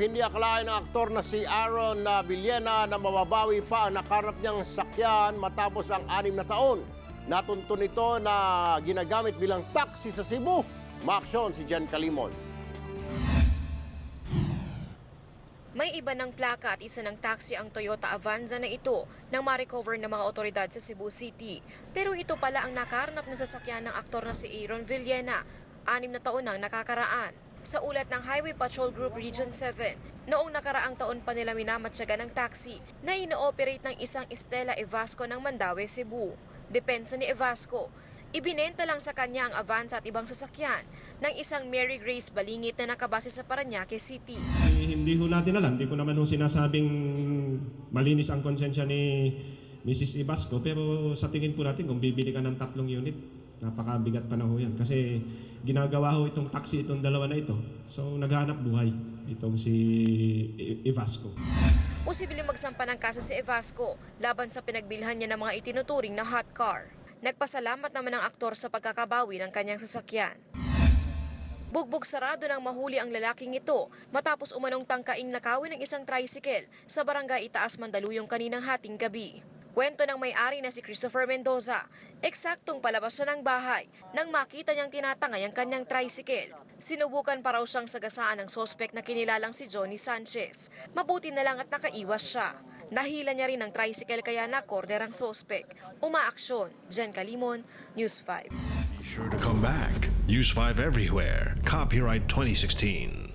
hindi akalain ng aktor na si Aaron na Villena na mababawi pa ang nakarap niyang sakyan matapos ang anim na taon. Natuntun ito na ginagamit bilang taxi sa Cebu. Maaksyon si Jen Kalimon. May iba ng plaka at isa ng taxi ang Toyota Avanza na ito nang ma-recover ng mga otoridad sa Cebu City. Pero ito pala ang nakarnap na sasakyan ng aktor na si Aaron Villena, anim na taon nang nakakaraan. Sa ulat ng Highway Patrol Group Region 7, noong nakaraang taon pa nila minamatsaga ng taxi na ino-operate ng isang Estela Evasco ng Mandaue, Cebu. Depensa ni Evasco, ibinenta lang sa kanya ang Avanza at ibang sasakyan ng isang Mary Grace Balingit na nakabase sa Paranaque City. Eh, hindi ho natin alam. Hindi ko naman ho sinasabing malinis ang konsensya ni Mrs. Ibasco. Pero sa tingin po natin, kung bibili ka ng tatlong unit, napakabigat pa na ho yan. Kasi ginagawa ho itong taxi, itong dalawa na ito. So naghanap buhay itong si I- Ibasco. Posibleng magsampa ng kaso si Evasco laban sa pinagbilhan niya ng mga itinuturing na hot car. Nagpasalamat naman ang aktor sa pagkakabawi ng kanyang sasakyan. Bugbog sarado nang mahuli ang lalaking ito matapos umanong tangkaing nakawin ng isang tricycle sa barangay Itaas Mandaluyong kaninang hating gabi. Kwento ng may-ari na si Christopher Mendoza, eksaktong palabas siya ng bahay nang makita niyang tinatangay ang kanyang tricycle. Sinubukan pa raw siyang sagasaan ng sospek na kinilalang si Johnny Sanchez. Mabuti na lang at nakaiwas siya. Nahila niya rin ang tricycle kaya na-corner ang sospek. Umaaksyon. Jen Kalimon, News 5. Be sure to come back. Use 5 everywhere. Copyright 2016.